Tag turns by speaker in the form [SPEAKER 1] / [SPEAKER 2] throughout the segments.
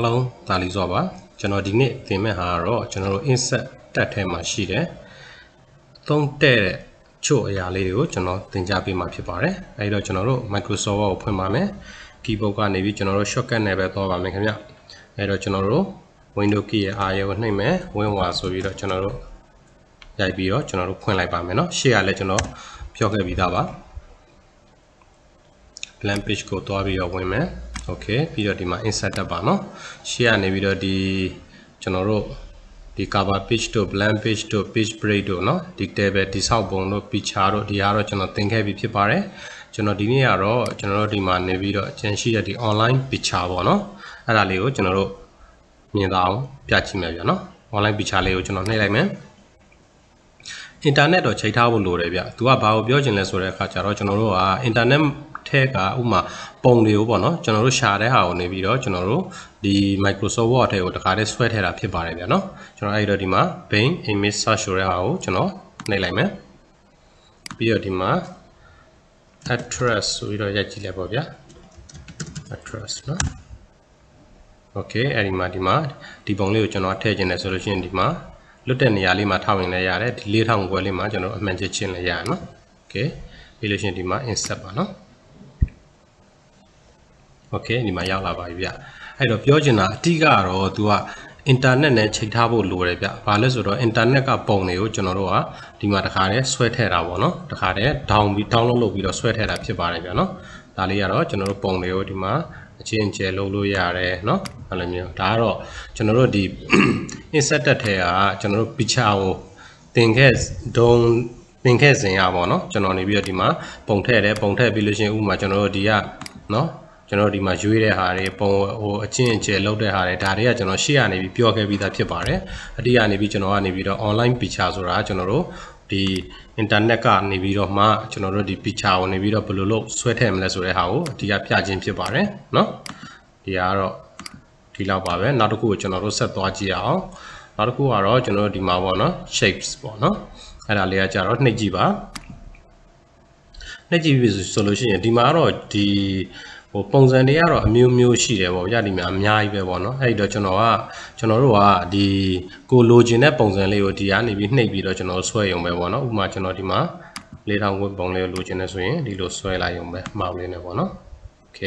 [SPEAKER 1] အားလုံးတာလီစွာပါကျွန်တော်ဒီနေ့သင်မဲ့ဟာကတော့ကျွန်တော်တို့ insert တက်ထဲမှာရှိတယ်သုံးတဲ့ချို့အရာလေးတွေကိုကျွန်တော်သင်ကြားပေးမှာဖြစ်ပါတယ်အဲဒီတော့ကျွန်တော်တို့ Microsoft Word ကိုဖွင့်ပါမယ် keyboard ကနေပြီးကျွန်တော်တို့ shortcut နဲ့ပဲသွားပါမယ်ခင်ဗျအဲဒီတော့ကျွန်တော်တို့ window key ရဲ့အာရုံကိုနှိပ်မယ်ဝင်ဝါဆိုပြီးတော့ကျွန်တော်တို့ရိုက်ပြီးတော့ကျွန်တော်တို့ဖွင့်လိုက်ပါမယ်เนาะရှေ့ကလည်းကျွန်တော်ပြောခဲ့ပြီးသားပါ blank page ကိုတွားပြီးတော့ဝင်မယ် okay ပြီးတော့ဒီမှာ insert တက်ပါเนาะရှေ့ကနေပြီးတော့ဒီကျွန်တော်တို့ဒီ cover page တို့ blank page တို့ page break တို့เนาะဒီ table ဒီဆောက်ပုံတို့ picture တို့ဒီအားတော့ကျွန်တော်သင်ခဲ့ပြီးဖြစ်ပါတယ်ကျွန်တော်ဒီနေ့ကတော့ကျွန်တော်တို့ဒီမှာနေပြီးတော့အကျဉ်းရှိတဲ့ဒီ online picture ပေါ့เนาะအဲ့ဒါလေးကိုကျွန်တော်တို့မြင်တော့အောင်ပြချင်မယ်ဗျာเนาะ online picture လေးကိုကျွန်တော်နှိပ်လိုက်မယ်အင်တာနက်တော့ချိန်ထားဖို့လိုတယ်ဗျ။ तू ကဘာကိုပြောချင်လဲဆိုတဲ့အခါကျတော့ကျွန်တော်တို့ကအင်တာနက် ထဲကဥမာပုံတွေကိုပေါ့နော်ကျွန်တော်တို့ရှာတဲ့ဟာကိုနေပြီးတော့ကျွန်တော်တို့ဒီ Microsoft Word ထဲကိုတခါတည်းဆွဲထည့်တာဖြစ်ပါတယ်ဗျာနော်ကျွန်တော်အဲ့တော့ဒီမှာ Bing image search ဆိုတဲ့ဟာကိုကျွန်တော်နှိပ်လိုက်မယ်ပြီးတော့ဒီမှာ address ဆိုပြီးတော့ရိုက်ကြည့်လိုက်ပါဗျာ address နော် okay အဲ့ဒီမှာဒီမှာဒီပုံလေးကိုကျွန်တော်ထည့်ခြင်းတယ်ဆိုလို့ရှိရင်ဒီမှာလွတ်တဲ့နေရာလေးမှာထောက်ရင်လည်းရတယ်ဒီလေးထောင်ခွဲလေးမှာကျွန်တော်အမှန်ချက်ချင်းလည်းရတယ်နော် okay ပြီးလို့ရှိရင်ဒီမှာ insert ပါနော် okay ဒီမှာရောက်လာပါပြီဗျအဲ့တော့ပြောချင်တာအတိကတော့ तू ကအင်တာနက်နဲ့ချိန်ထားဖို့လိုတယ်ဗျဘာလဲဆိုတော့အင်တာနက်ကပုံတွေကိုကျွန်တော်တို့ကဒီမှာတခါတည်းဆွဲထည့်တာပေါ့နော်တခါတည်း down ပြီး download လုပ်ပြီးတော့ဆွဲထည့်တာဖြစ်ပါတယ်ဗျနော်ဒါလေးကတော့ကျွန်တော်တို့ပုံတွေကိုဒီမှာအချင်းကျယ်လုပ်လို့ရတယ်เนาะအဲ့လိုမျိုးဒါကတော့ကျွန်တော်တို့ဒီ insert တက်ထဲကကျွန်တော်တို့ picture ကိုသင်ခဲ့ဒုံသင်ခဲ့စဉ်ရပါတော့ကျွန်တော်နေပြီးတော့ဒီမှာပုံထည့်တယ်ပုံထည့်ပြီးလို့ရှိရင်ဥပမာကျွန်တော်တို့ဒီကเนาะ ကျွန်တော်ဒီမှာရွေးတဲ့ဟာတွေပုံဟိုအချင်းအကျယ်လုပ်တဲ့ဟာတွေဒါတွေကကျွန်တော်ရှေ့ကနေပြီးပြောခဲ့ပြီးသားဖြစ်ပါတယ်အတိကနေပြီးကျွန်တော်ကနေပြီးတော့ online picture ဆိုတာကျွန်တော်တို့ဒီ internet ကနေပြီးတော့မှကျွန်တော်တို့ဒီ picture ကိုနေပြီးတော့ဘယ်လိုလုပ်ဆွဲထည့်မလဲဆိုတဲ့ဟာကိုအတိအပြခြင်းဖြစ်ပါတယ်เนาะဒီကတော့ဒီလောက်ပါပဲနောက်တစ်ခုကိုကျွန်တော်တို့ဆက်သွားကြည့်အောင်နောက်တစ်ခုကတော့ကျွန်တော်တို့ဒီမှာပေါ့နော် shapes ပေါ့နော်အဲ့ဒါလေးကကြတော့နှိပ်ကြည့်ပါနှိပ်ကြည့်ပြီဆိုလို့ရှိရင်ဒီမှာကတော့ဒီ ဟိုပုံစံတွေကတော့အမျိုးမျိုးရှိတယ်ပေါ့ရဒီမှာအများကြီးပဲပေါ့နော်အဲ့ဒီတော့ကျွန်တော်ကကျွန်တော်တို့ကဒီကိုလိုချင်တဲ့ပုံစံလေးကိုဒီကနေပြီးနှိပ်ပြီးတော့ကျွန်တော်ဆွဲရုံပဲပေါ့နော်ဥပမာကျွန်တော်ဒီမှာလေးထောင်ဝက်ပုံလေးကိုလိုချင်နေဆိုရင်ဒီလိုဆွဲလိုက်ရုံပဲမောက်လေးနဲ့ပေါ့နော်โอเค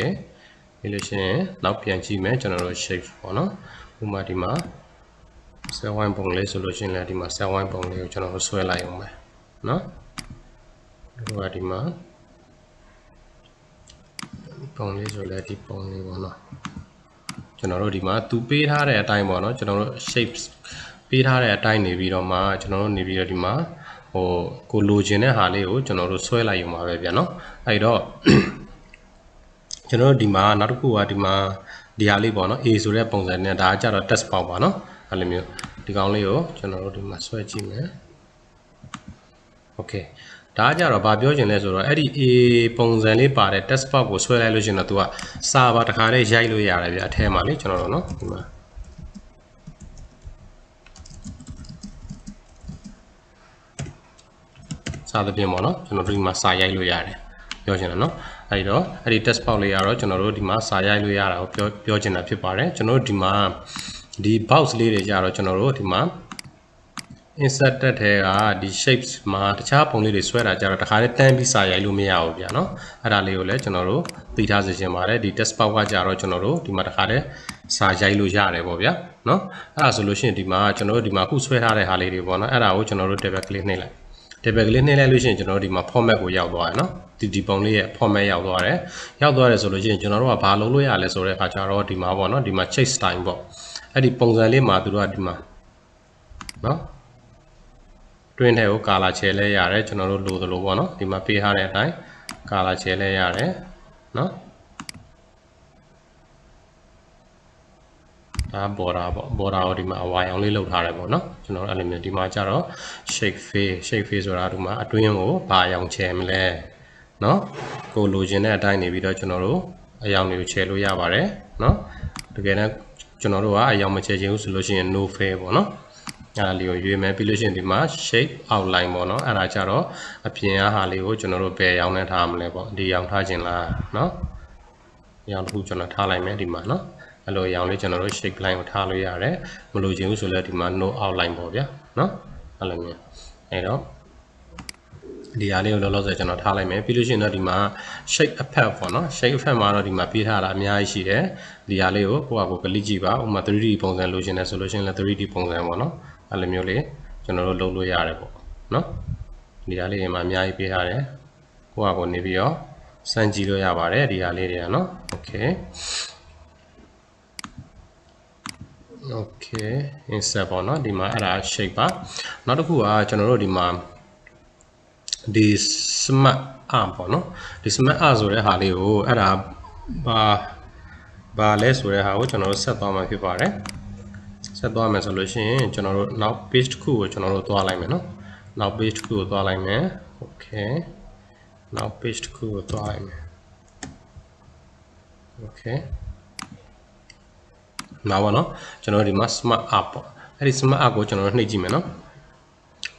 [SPEAKER 1] ပြီးလို့ရှိရင်နောက်ပြန်ကြည့်မယ်ကျွန်တော်တို့ shape ပေါ့နော်ဥပမာဒီမှာ cell wine ပုံလေးဆိုလို့ရှိရင်လည်းဒီမှာ cell wine ပုံလေးကိုကျွန်တော်တို့ဆွဲလိုက်ရုံပဲเนาะဒီကဒီမှာ ပုံလေးဆိုလည်းဒီပုံလေးပေါ့နော်ကျွန်တော်တို့ဒီမှာသူပေးထားတဲ့အတိုင်းပေါ့နော်ကျွန်တော်တို့ shapes ပေးထားတဲ့အတိုင်းနေပြီးတော့မှကျွန်တော်တို့နေပြီးတော့ဒီမှာဟိုကိုလိုချင်တဲ့ဟာလေးကိုကျွန်တော်တို့ဆွဲလိုက်ရုံပါပဲဗျာနော်အဲ့တော့ကျွန်တော်တို့ဒီမှာနောက်တစ်ခုကဒီမှာဒီဟာလေးပေါ့နော် A ဆိုတဲ့ပုံစံနဲ့ဒါကကြတော့ test ပေါက်ပါနော်အဲ့လိုမျိုးဒီကောင်လေးကိုကျွန်တော်တို့ဒီမှာဆွဲကြည့်မယ် okay ဒါကြတော့ဗာပြောချင်လဲဆိုတော့အဲ့ဒီ A ပုံစံလေးပါတဲ့ test box ကိုဆွဲလိုက်လို့ရှင်တော့ तू ကစာပါတခါတည်းရိုက်လို့ရတယ်ဗျအထဲမှာလေကျွန်တော်တို့နော်ဒီမှာစာသဖြင့်ပေါ့နော်ကျွန်တော်တို့ဒီမှာစာရိုက်လို့ရတယ်ပြောချင်တယ်နော်အဲ့ဒီတော့အဲ့ဒီ test box လေးကတော့ကျွန်တော်တို့ဒီမှာစာရိုက်လို့ရတာကိုပြောပြောချင်တာဖြစ်ပါတယ်ကျွန်တော်တို့ဒီမှာဒီ box လေးတွေကြတော့ကျွန်တော်တို့ဒီမှာ insert တက်ထဲကဒီ shapes မှာတခြားပုံလေးတွေဆွဲတာကြတော့တခါလေးတန်းပြီးစာရိုက်လို့မရဘူးဗျာနော်အဲ့ဒါလေးကိုလည်းကျွန်တော်တို့သိထားစေချင်ပါတယ်ဒီ test box ကကြတော့ကျွန်တော်တို့ဒီမှာတခါလေးစာရိုက်လို့ရတယ်ပေါ့ဗျာနော်အဲ့ဒါဆိုလို့ရှိရင်ဒီမှာကျွန်တော်တို့ဒီမှာခုဆွဲထားတဲ့ဟာလေးတွေပေါ့နော်အဲ့ဒါကိုကျွန်တော်တို့ tab ကလေးနှိပ်လိုက် tab ကလေးနှိပ်လိုက်လို့ရှိရင်ကျွန်တော်တို့ဒီမှာ format ကိုရောက်သွားတယ်နော်ဒီဒီပုံလေးရဲ့ format ရောက်သွားတယ်ရောက်သွားတယ်ဆိုလို့ရှိရင်ကျွန်တော်တို့ကဘာလုပ်လို့ရလဲဆိုတဲ့အခါကျတော့ဒီမှာပေါ့နော်ဒီမှာ chase style ပေါ့အဲ့ဒီပုံစံလေးမှာသူတို့ကဒီမှာနော် တွင်းထဲကိုကာလာချဲလဲရတယ်ကျွန်တော်တို့လိုသလိုပေါ့နော်ဒီမှာပေးထားတဲ့အတိုင်းကာလာချဲလဲရတယ်နော်ဒါ border ပေါ့ border ကိုဒီမှာအဝါရောင်လေးလုပ်ထားတယ်ပေါ့နော်ကျွန်တော်တို့အဲ့လိုမျိုးဒီမှာကျတော့ shake face shake face ဆိုတာဒီမှာအတွင်းကိုဘာအရောင်ချဲမလဲနော်ကိုလိုချင်တဲ့အတိုင်းနေပြီးတော့ကျွန်တော်တို့အရောင်တွေကိုချဲလို့ရပါတယ်နော်တကယ်တော့ကျွန်တော်တို့ကအရောင်မချဲချင်ဘူးဆိုလို့ရှိရင် no fair ပေါ့နော် အဲ့ဒါလေးကိုရွေးမယ်ပြီးလို့ရှိရင်ဒီမှာ shape outline ပေါ့နော်အဲ့ဒါကြတော့အပြင်အားဟာလေးကိုကျွန်တော်တို့ဘယ်ရောင်းနဲ့ထားမလဲပေါ့ဒီရောင်းထားခြင်းလားနော်ရောင်းတစ်ခုကျွန်တော်ထားလိုက်မယ်ဒီမှာနော်အဲ့လိုရောင်းလေးကျွန်တော်တို့ shape line ကိုထားလို့ရတယ်မလိုချင်ဘူးဆိုလဲဒီမှာ no outline ပေါ့ဗျာနော်အဲ့လိုမျိုးအဲ့တော့ဒီအားလေးကိုလောလောဆယ်ကျွန်တော်ထားလိုက်မယ်ပြီးလို့ရှိရင်တော့ဒီမှာ shape effect ပေါ့နော် shape effect မှာတော့ဒီမှာပေးထားတာအများကြီးရှိတယ်ဒီအားလေးကိုကိုယ့်အကူကလစ်ကြည့်ပါဥပမာ 3D ပုံစံလိုချင်တယ်ဆိုလို့ရှိရင်လည်း 3D ပုံစံပေါ့နော် အဲ့လိုမျိုးလေးကျွန်တော်တို့လုပ်လို့ရတယ်ပေါ့နော်ဒီဟာလေးတွေမှာအများကြီးပေးထားတယ်ကိုယ့်ဟာကိုယ်နေပြီးတော့စမ်းကြည့်လို့ရပါတယ်ဒီဟာလေးတွေကနော် okay okay insert ပေါ့နော်ဒီမှာအဲ့ဒါ shape ပါနောက်တစ်ခုကကျွန်တော်တို့ဒီမှာဒီ smart arm ပေါ့နော်ဒီ smart arm ဆိုတဲ့ဟာလေးကိုအဲ့ဒါဘာဘာလဲဆိုတဲ့ဟာကိုကျွန်တော်တို့ဆက်သွားမှာဖြစ်ပါတယ် ဆက်သွားမယ်ဆိုလို့ရှိရင်ကျွန်တော်တို့နောက် page တစ်ခုကိုကျွန်တော်တို့သွားလိုက်မယ်နော်နောက် page တစ်ခုကိုသွားလိုက်မယ် okay နောက် page တစ်ခုကိုသွားလိုက်မယ် okay နောက်ပါနော်ကျွန်တော်ဒီမှာ smart app ပေါ့အဲ့ဒီ smart app ကိုကျွန်တော်တို့နှိပ်ကြည့်မယ်နော်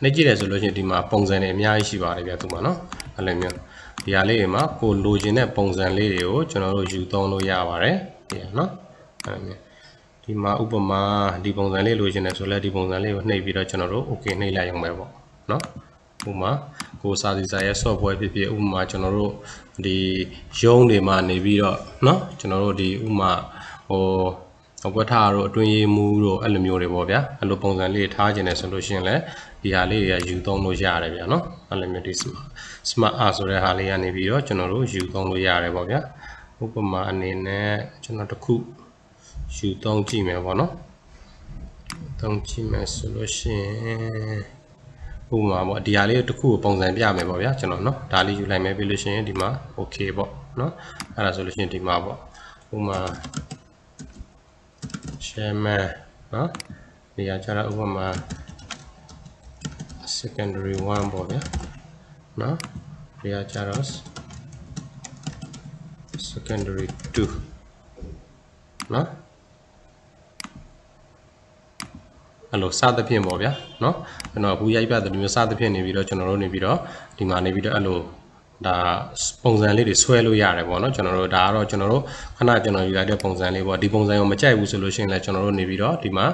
[SPEAKER 1] နှိပ်ကြည့်တယ်ဆိုလို့ရှိရင်ဒီမှာပုံစံတွေအများကြီးရှိပါတယ်ဗျာသူမှာနော်အဲ့လိုမျိုးဒီဟာလေးတွေမှာကိုလိုချင်တဲ့ပုံစံလေးတွေကိုကျွန်တော်တို့ယူသုံးလို့ရပါတယ်ဒီဟာနော်အဲ့လိုမျိုး ဒီမှာဥပမာဒီပုံစံလေးလိုချင်တယ်ဆိုလဲဒီပုံစံလေးကိုနှိပ်ပြီးတော့ကျွန်တော်တို့ okay နှိပ်လိုက်ရုံပဲပေါ့နော်ဥပမာကိုစာစီစာရဲ့ software ဖြစ်ဖြစ်ဥပမာကျွန်တော်တို့ဒီရုံးတွေမှာနေပြီးတော့เนาะကျွန်တော်တို့ဒီဥပမာဟိုအကွက်ထားတို့အတွင်းရေးမူတို့အဲ့လိုမျိုးတွေပေါ့ဗျာအဲ့လိုပုံစံလေးထားခြင်းနဲ့ဆိုလို့ရှိရင်လည်းဒီဟာလေးတွေကယူသုံးလို့ရတယ်ဗျာเนาะအဲ့လိုမျိုးဒီ smart art ဆိုတဲ့ဟာလေးကနေပြီးတော့ကျွန်တော်တို့ယူသုံးလို့ရတယ်ပေါ့ဗျာဥပမာအနေနဲ့ကျွန်တော်တခု ယူသုံးကြည့်မယ်ပေါ့နော်သုံးကြည့်မယ်ဆိုလို့ရှိရင်ဥပမာပေါ့ဒီဟာလေးတစ်ခုကိုပုံစံပြမယ်ပေါ့ဗျာကျွန်တော်နော်ဒါလေးယူလိုက်မယ်ပြီးလို့ရှိရင်ဒီမှာ okay ပေါ့နော်အဲ့ဒါဆိုလို့ရှိရင်ဒီမှာပေါ့ဥပမာ shaman နော်နေရာကျတော့ဥပမာ secondary 1ပေါ့ဗျာနော်နေရာကျတော့ secondary 2နော် အဲ့လိုစသဖြင့်ပေါ့ဗျာเนาะကျွန်တော်အခုရိုက်ပြတဲ့ဒီမျိုးစသဖြင့်နေပြီးတော့ကျွန်တော်တို့နေပြီးတော့ဒီမှာနေပြီးတော့အဲ့လိုဒါပုံစံလေးတွေဆွဲလို့ရတယ်ပေါ့နော်ကျွန်တော်တို့ဒါကတော့ကျွန်တော်တို့ခဏကျွန်တော်ယူလိုက်တဲ့ပုံစံလေးပေါ့ဒီပုံစံကိုမကြိုက်ဘူးဆိုလို့ရှိရင်လည်းကျွန်တော်တို့နေပြီးတော့ဒီမှာ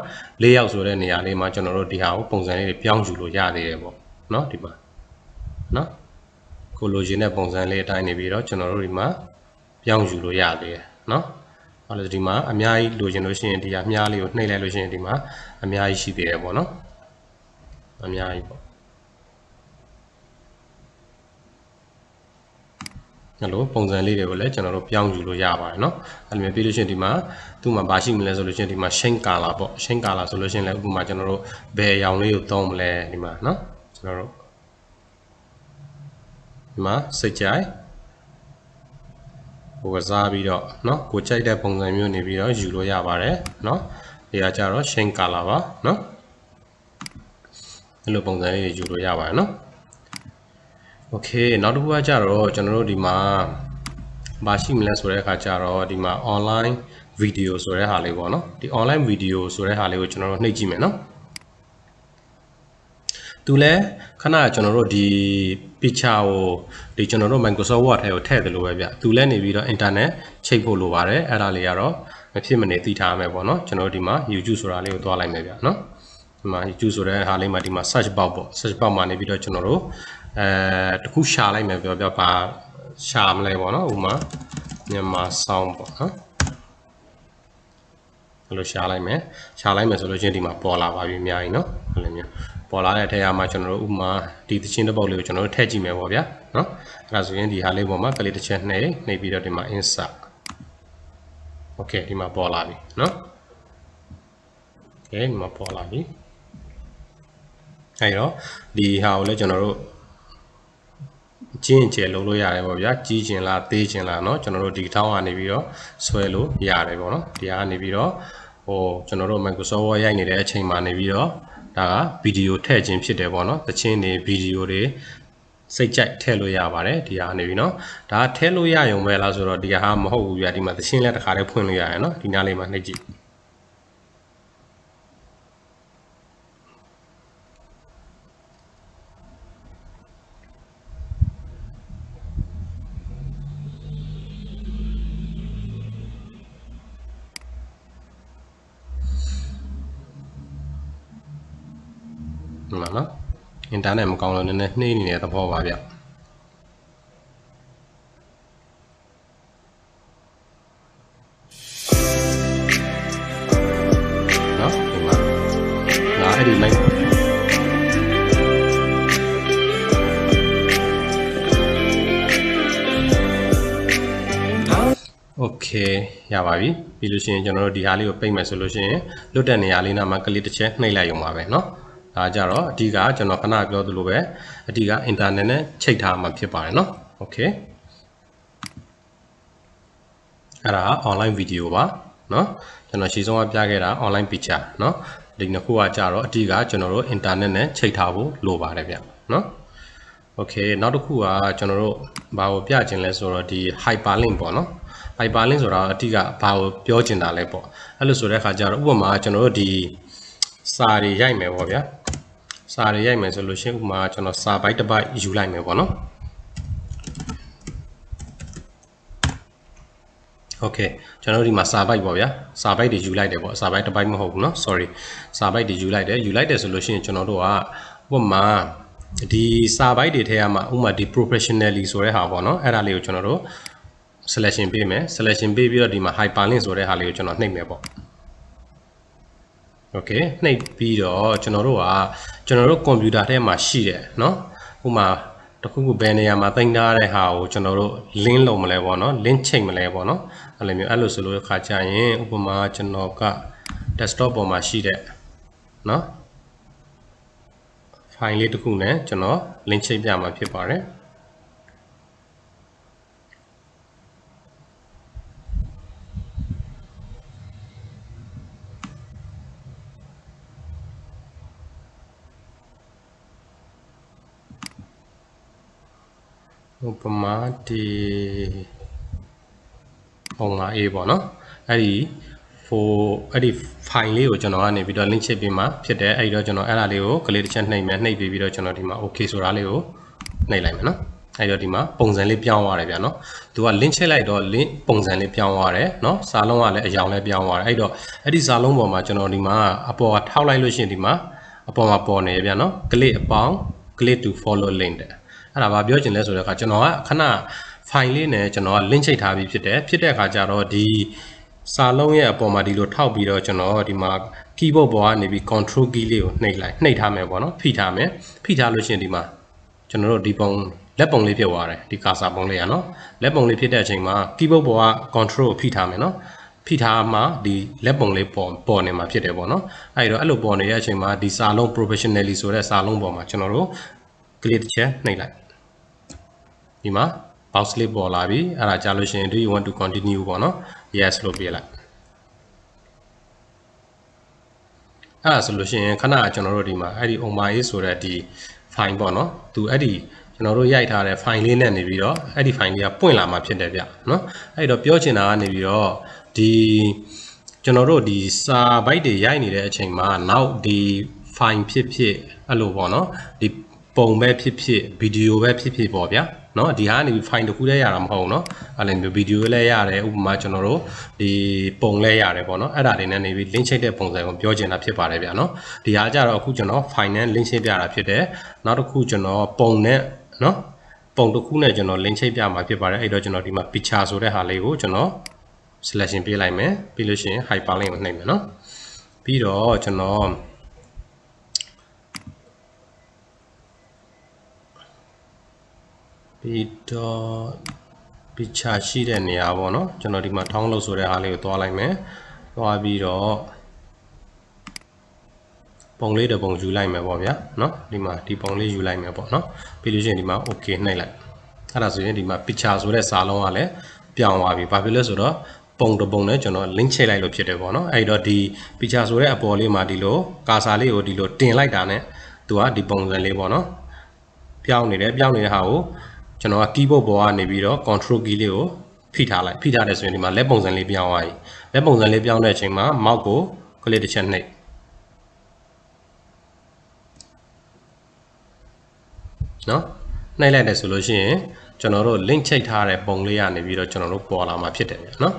[SPEAKER 1] ၄ယောက်ဆိုတဲ့နေရာလေးမှာကျွန်တော်တို့ဒီဟာကိုပုံစံလေးတွေပြောင်းယူလို့ရသေးတယ်ပေါ့နော်ဒီမှာနော်ကိုလိုချင်တဲ့ပုံစံလေးအတိုင်းနေပြီးတော့ကျွန်တော်တို့ဒီမှာပြောင်းယူလို့ရသေးတယ်နော် ဘာလို့ဒီမှာအများကြီးလိုချင်လို့ရှိရင်ဒီဟာမြားလေးကိုနှိပ်လိုက်လို့ရှိရင်ဒီမှာအများကြီးရှိသေးတယ်ပေါ့နော်အများကြီးပေါ့အဲ့လိုပုံစံလေးတွေကိုလည်းကျွန်တော်တို့ပြောင်းယူလို့ရပါတယ်เนาะအဲ့လိုမျိုးပြီးလို့ရှိရင်ဒီမှာသူ့မှာဘာရှိမလဲဆိုလို့ရှိရင်ဒီမှာ shade color ပေါ့ shade color ဆိုလို့ရှိရင်လည်းဥပမာကျွန်တော်တို့ဘယ်အရောင်လေးကိုသုံးမလဲဒီမှာเนาะကျွန်တော်တို့ဒီမှာစိတ်ကြိုက် ဟိုကစားပြီးတော့เนาะကိုကြိုက်တဲ့ပုံစံမျိုးနေပြီးတော့ယူလို့ရပါတယ်เนาะဒီကကြတော့ shade color ပါเนาะအဲ့လိုပုံစံလေးတွေယူလို့ရပါတယ်เนาะโอเคနောက်တစ်ခုကကြတော့ကျွန်တော်တို့ဒီမှာဘာရှိမလဲဆိုတဲ့အခါကျတော့ဒီမှာ online video ဆိုတဲ့ဟာလေးပေါ့နော်ဒီ online video ဆိုတဲ့ဟာလေးကိုကျွန်တော်တို့နှိပ်ကြည့်မယ်နော် သူလဲခဏကျွန်တော်တို့ဒီ picture ကိုဒီကျွန်တော်တို့ Microsoft Word ထဲကိုထည့်တယ်လို့ပဲဗျသူလဲနေပြီးတော့ internet ချိတ်ဖို့လိုပါတယ်အဲ့ဒါလေးကတော့မဖြစ်မနေသိထားရမယ်ပေါ့နော်ကျွန်တော်ဒီမှာ YouTube ဆိုတာလေးကိုသွားလိုက်မယ်ဗျနော်ဒီမှာ YouTube ဆိုတဲ့ဟာလေးမှာဒီမှာ search box ပေါ့ search box မှာနေပြီးတော့ကျွန်တော်တို့အဲတခုရှာလိုက်မယ်ပြောပြပါရှာမလဲပေါ့နော်ဥမာမြန်မာဆောင်ပေါ့နော်အဲ့လိုရှာလိုက်မယ်ရှာလိုက်မယ်ဆိုလို့ချင်းဒီမှာပေါ်လာပါပြီအများကြီးနော်အဲ့လိုမျိုး ပေါ်လာတဲ့အထက်မှာကျွန်တော်တို့ဥမာဒီသချင်းတစ်ပုတ်လေးကိုကျွန်တော်တို့ထည့်ကြည့်မယ်ပေါ့ဗျာเนาะအဲ့ဒါဆိုရင်ဒီဟာလေးပေါ်မှာကလေးတစ်ချက်နှိပ်နှိပ်ပြီးတော့ဒီမှာ insert okay ဒီမှာပေါ်လာပြီเนาะ okay ဒီမှာပေါ်လာပြီအဲ့တော့ဒီဟာကိုလည်းကျွန်တော်တို့ကျင်းကျယ်လုံးလို့ရတယ်ပေါ့ဗျာကြီးကျင်လားသေးကျင်လားเนาะကျွန်တော်တို့ဒီထောင်းကနေပြီးတော့ဆွဲလို့ရတယ်ပေါ့နော်ဒီကနေပြီးတော့ဟိုကျွန်တော်တို့ Microsoft Word ရိုက်နေတဲ့အချိန်မှာနေပြီးတော့ ဒါကဗီဒီယိုထည့်ခြင်းဖြစ်တယ်ပေါ့နော်သချင်းတွေဗီဒီယိုတွေစိတ်ကြိုက်ထည့်လို့ရပါတယ်ဒီဟာနေပြီเนาะဒါထည့်လို့ရရုံပဲလားဆိုတော့ဒီဟာမဟုတ်ဘူးဗျာဒီမှာသချင်းလည်းတစ်ခါတည်းဖွင့်လို့ရတယ်เนาะဒီနားလေးမှာနှိပ်ကြည့် အင်တာနက်မကောင်းလို့နည်းနည်းနှေးနေတဲ့သဘောပါဗျနော်ဒီမှာငါအဲ့ဒီ line Okay ရပါပြီပြီးလို့ရှိရင်ကျွန်တော်တို့ဒီဟာလေးကိုပိတ်မယ်ဆိုလို့ရှိရင်လွတ်တဲ့နေရာလေးနားမှာကလစ်တစ်ချက်နှိပ်လိုက်ရုံပါပဲเนาะ ဒါကြတော့အဓိကကျွန်တော်ခဏပြောသလိုပဲအဓိကအင်တာနက်နဲ့ချိတ်ထားမှာဖြစ်ပါတယ်เนาะ Okay အဲ့ဒါ online video ပါเนาะကျွန်တော်ရှင်းဆုံးကပြခဲ့တာ online picture เนาะဒီနှစ်ခုကကြတော့အဓိကကျွန်တော်တို့ internet နဲ့ချိတ်ထားဖို့လိုပါတယ်ဗျเนาะ Okay နောက်တစ်ခုကကျွန်တော်တို့ဘာကိုပြခြင်းလဲဆိုတော့ဒီ hyperlink ပေါ့နော် hyperlink ဆိုတာအတိကဘာကိုပြောချင်တာလဲပေါ့အဲ့လိုဆိုတဲ့အခါကျတော့ဥပမာကျွန်တော်တို့ဒီ စာတွေရိုက်မယ်ပေါ့ဗျာစာတွေရိုက်မယ်ဆိုလို့ရှိရင်ဥပမာကျွန်တော်စာပိုက်တစ်ပိုက်ယူလိုက်မယ်ပေါ့နော် Okay ကျွန်တော်တို့ဒီမှာစာပိုက်ပေါ့ဗျာစာပိုက်တွေယူလိုက်တယ်ပေါ့စာပိုက်တစ်ပိုက်မဟုတ်ဘူးเนาะ sorry စာပိုက်တွေယူလိုက်တယ်ယူလိုက်တယ်ဆိုလို့ရှိရင်ကျွန်တော်တို့ကဥပမာဒီစာပိုက်တွေထဲမှာဥပမာဒီ professionally ဆိုတဲ့ဟာပေါ့နော်အဲ့ဒါလေးကိုကျွန်တော်တို့ selection ပေးမယ် selection ပေးပြီးတော့ဒီမှာ hyperlink ဆိုတဲ့ဟာလေးကိုကျွန်တော်နှိပ်မယ်ပေါ့ okay နှိပ်ပြီးတော့ကျွန်တော်တို့ကကျွန်တော်တို့ computer ထဲမှာရှိတယ်เนาะဥပမာတခုခုဘယ်နေရာမှာတင်ထားတဲ့ဟာကိုကျွန်တော်တို့ link လုပ်မလဲပေါ့နော် link ချိန်မလဲပေါ့နော်အဲ့လိုမျိုးအဲ့လိုဆိုလို့ခါကြရင်ဥပမာကျွန်တော်က desktop ပေါ်မှာရှိတဲ့เนาะ file လေးတစ်ခုနဲ့ကျွန်တော် link ချိန်ပြမှာဖြစ်ပါတယ် ဥပမာဒီပုံမှာ A ပေါ့နော်အဲ့ဒီ for အဲ့ဒီ file လေးကိုကျွန်တော်ကနေပြီးတော့ link ချစ်ပြီးမှဖြစ်တယ်အဲ့ဒီတော့ကျွန်တော်အဲ့ဒါလေးကိုကလေးတစ်ချက်နှိပ်မယ်နှိပ်ပြီးပြီးတော့ကျွန်တော်ဒီမှာ okay ဆိုတာလေးကိုနှိပ်လိုက်မယ်နော်အဲ့တော့ဒီမှာပုံစံလေးပြောင်းသွားတယ်ဗျာနော်သူက link ချိတ်လိုက်တော့ link ပုံစံလေးပြောင်းသွားတယ်နော်စာလုံးကလည်းအယောင်လေးပြောင်းသွားတယ်အဲ့တော့အဲ့ဒီစာလုံးပေါ်မှာကျွန်တော်ဒီမှာအပေါ်ကထောက်လိုက်လို့ရှိရင်ဒီမှာအပေါ်မှာပေါ်နေရဗျာနော် click အပေါင်း click to follow link တဲ့ အဲ့ဒါဘာပြောချင်လဲဆိုတော့ကကျွန်တော်ကခဏ file လေးနဲ့ကျွန်တော်က link ချိတ်ထားပြီးဖြစ်တယ်ဖြစ်တဲ့အခါကျတော့ဒီစာလုံးရဲ့အပေါ်မှာဒီလိုထောက်ပြီးတော့ကျွန်တော်ဒီမှာ keyboard ပေါ်ကနေပြီး control key လေးကိုနှိပ်လိုက်နှိပ်ထားမယ်ပေါ့နော်ဖိထားမယ်ဖိထားလို့ရှိရင်ဒီမှာကျွန်တော်တို့ဒီပုံလက်ပုံလေးဖြစ်သွားတယ်ဒီကာစာပုံလေးရနော်လက်ပုံလေးဖြစ်တဲ့အချိန်မှာ keyboard ပေါ်က control ကိုဖိထားမယ်နော်ဖိထားမှဒီလက်ပုံလေးပေါ်ပေါ်နေမှာဖြစ်တယ်ပေါ့နော်အဲ့တော့အဲ့လိုပေါ်နေတဲ့အချိန်မှာဒီစာလုံး professionally ဆိုတဲ့စာလုံးပေါ်မှာကျွန်တော်တို့ click တစ်ချက်နှိပ်လိုက်ဒီမှာ box လေးပေါ်လာပြီအဲ့ဒါကြာလို့ရှိရင် do you want to continue ပေါ့နော် yes လို့ပေးလိုက်အဲ့ဒါဆိုလို့ရှိရင်ခဏကျွန်တော်တို့ဒီမှာအဲ့ဒီ oma a ဆိုတဲ့ဒီ file ပေါ့နော်သူအဲ့ဒီကျွန်တော်တို့ရိုက်ထားတဲ့ file လေးနဲ့နေပြီးတော့အဲ့ဒီ file လေးကပွင့်လာမှာဖြစ်တယ်ဗျနော်အဲ့တော့ပြောချင်တာကနေပြီးတော့ဒီကျွန်တော်တို့ဒီစာဘိုက်တွေရိုက်နေတဲ့အချိန်မှာနောက်ဒီ file ဖြစ်ဖြစ်အဲ့လိုပေါ့နော်ဒီ ပုံပဲဖြစ်ဖြစ်ဗီဒီယိုပဲဖြစ်ဖြစ်ပေါ့ဗျာเนาะဒီဟာကနေ file တစ်ခုတည်းရတာမဟုတ်ဘူးเนาะအဲ့လိုမျိုးဗီဒီယိုလည်းရတယ်ဥပမာကျွန်တော်တို့ဒီပုံလည်းရတယ်ပေါ့เนาะအဲ့ဒါတွေနဲ့နေပြီး link ချိတ်တဲ့ပုံစံကိုပြောချင်တာဖြစ်ပါတယ်ဗျာเนาะဒီဟာကြတော့အခုကျွန်တော် file နဲ့ link ချိတ်ပြတာဖြစ်တယ်နောက်တစ်ခုကျွန်တော်ပုံနဲ့เนาะပုံတစ်ခုနဲ့ကျွန်တော် link ချိတ်ပြမှာဖြစ်ပါတယ်အဲ့တော့ကျွန်တော်ဒီမှာ picture ဆိုတဲ့ဟာလေးကိုကျွန်တော် selection ပေးလိုက်မယ်ပြီးလို့ရှိရင် hyperlink ကိုနှိပ်မယ်เนาะပြီးတော့ကျွန်တော် ပြီးတော့ပိချာရှိတဲ့နေရာပေါ့နော်ကျွန်တော်ဒီမှာထောင်းလို့ဆိုတဲ့အားလေးကိုသွားလိုက်မယ်သွားပြီးတော့ပုံလေးတစ်ပုံယူလိုက်မယ်ပေါ့ဗျာနော်ဒီမှာဒီပုံလေးယူလိုက်မယ်ပေါ့နော်ပြီးလို့ရှိရင်ဒီမှာ okay နှိပ်လိုက်အဲ့ဒါဆိုရင်ဒီမှာ picture ဆိုတဲ့စာလုံးကလည်းပြောင်းသွားပြီဘာဖြစ်လဲဆိုတော့ပုံတစ်ပုံနဲ့ကျွန်တော် link ချိန်လိုက်လို့ဖြစ်တယ်ပေါ့နော်အဲ့တော့ဒီ picture ဆိုတဲ့အပေါ်လေးမှာဒီလိုကာစာလေးကိုဒီလိုတင်လိုက်တာနဲ့သူကဒီပုံစံလေးပေါ့နော်ပြောင်းနေတယ်ပြောင်းနေတဲ့ဟာကို ကျွန်တော်က keyboard ပေါ်ကနေပြီးတော့ control key လေးကိုဖိထားလိုက်ဖိထားတယ်ဆိုရင်ဒီမှာလက်ပုံစံလေးပြောင်းသွားပြီလက်ပုံစံလေးပြောင်းတဲ့အချိန်မှာ mouse ကို click တစ်ချက်နှိပ်နော်နှိပ်လိုက်တယ်ဆိုလို့ရှိရင်ကျွန်တော်တို့ link ချိတ်ထားတဲ့ပုံလေးကနေပြီးတော့ကျွန်တော်တို့ပေါ်လာမှာဖြစ်တယ်ဗျနော်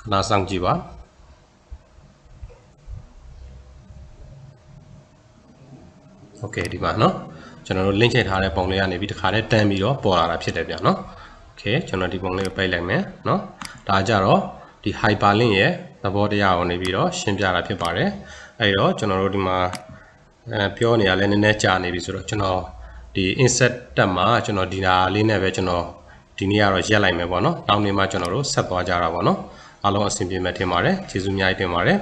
[SPEAKER 1] ခဏစောင့်ကြည့်ပါ โอเคဒီမှာเนาะကျွန်တော်တို့ link ချိန်ထားတဲ့ပုံလေးကနေပြီးတခါတည်းတန်းပြီးတော့ပေါ်လာတာဖြစ်တယ်ဗျာเนาะโอเคကျွန်တော်ဒီပုံလေးကိုပိတ်လိုက်မယ်เนาะဒါကြတော့ဒီ hyperlink ရဲ့သဘောတရားကိုနေပြီးတော့ရှင်းပြတာဖြစ်ပါတယ်အဲဒီတော့ကျွန်တော်တို့ဒီမှာအဲပြောနေရလဲနည်းနည်းကြာနေပြီဆိုတော့ကျွန်တော်ဒီ insert တက်မှာကျွန်တော်ဒီနာလေးနဲ့ပဲကျွန်တော်ဒီနေ့ကတော့ရက်လိုက်မယ်ပေါ့เนาะတောင်းနေမှာကျွန်တော်တို့ဆက်သွားကြတာပေါ့เนาะအားလုံးအဆင်ပြေမဲ့ထင်ပါတယ်ကျေးဇူးအများကြီးတင်ပါတယ်